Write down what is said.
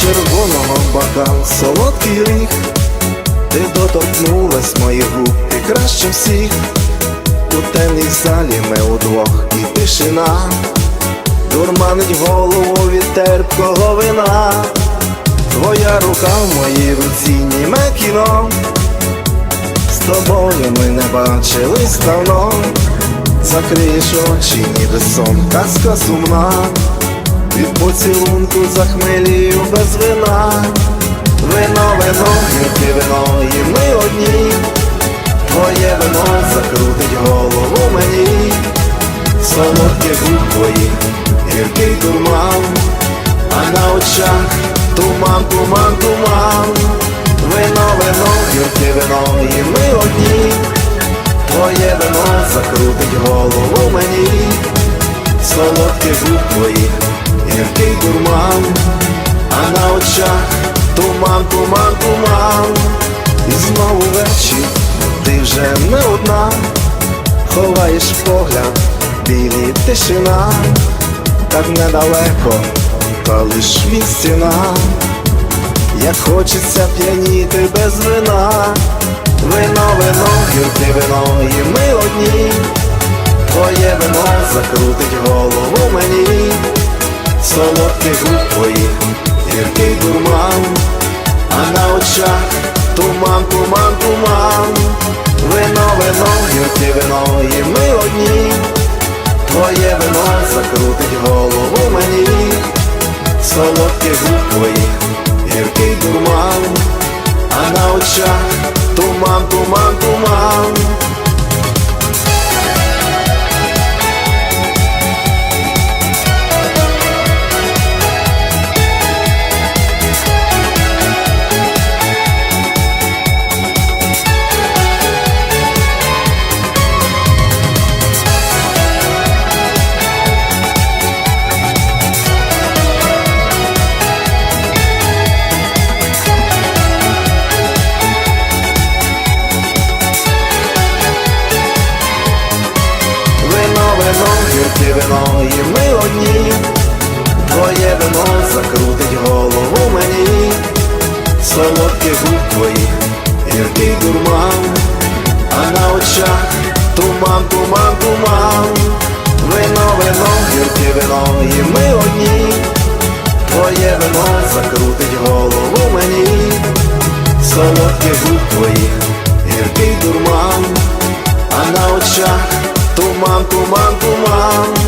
червоного бокал, солодкий ріг, ти доторкнулась моїх губ, ти краще всіх. У темній залі ми удвох і тишина, дурманить голову від терпкого вина, твоя рука в моїй руці, німе кіно, з тобою ми не бачились давно, закриєш очі, ніби сон, казка сумна, від поцілунку захмелію без вина, вино, вино, гірке вино, і ми одні. Твоє вино закрутить голову мені, солодких губ твоїх, гіркий туман, а на очах туман, туман, туман, вино, вино, гірке вино, і ми одні, твоє вино закрутить голову мені, солодких губ твоїх, гіркий дурман, а на очах туман, туман, туман, і знову вечір ти вже не одна, ховаєш погляд, білі тишина, так недалеко, та лиш від стіна, як хочеться п'яніти без вина, вино, вино, гірке вино, і ми одні, твоє вино закрутить голову мені, солодких губ твоїх, гіркий дурман, а на очах туман, туман, туман. Вино, вино, гірке вино, і ми одні, твоє вино закрутить голову мені, солодких губ твоїх, гіркий дурман, а на очах туман, туман, туман. Вино, вино, і ми одні, твоє вино закрутить голову мені, солодких губ твоїх, гіркий дурман, а на очах туман, туман, туман, вино, вино, гірке вино, і ми одні, твоє вино закрутить голову мені, солодких губ твоїх, гіркий дурман, а на очах туман, туман, туман.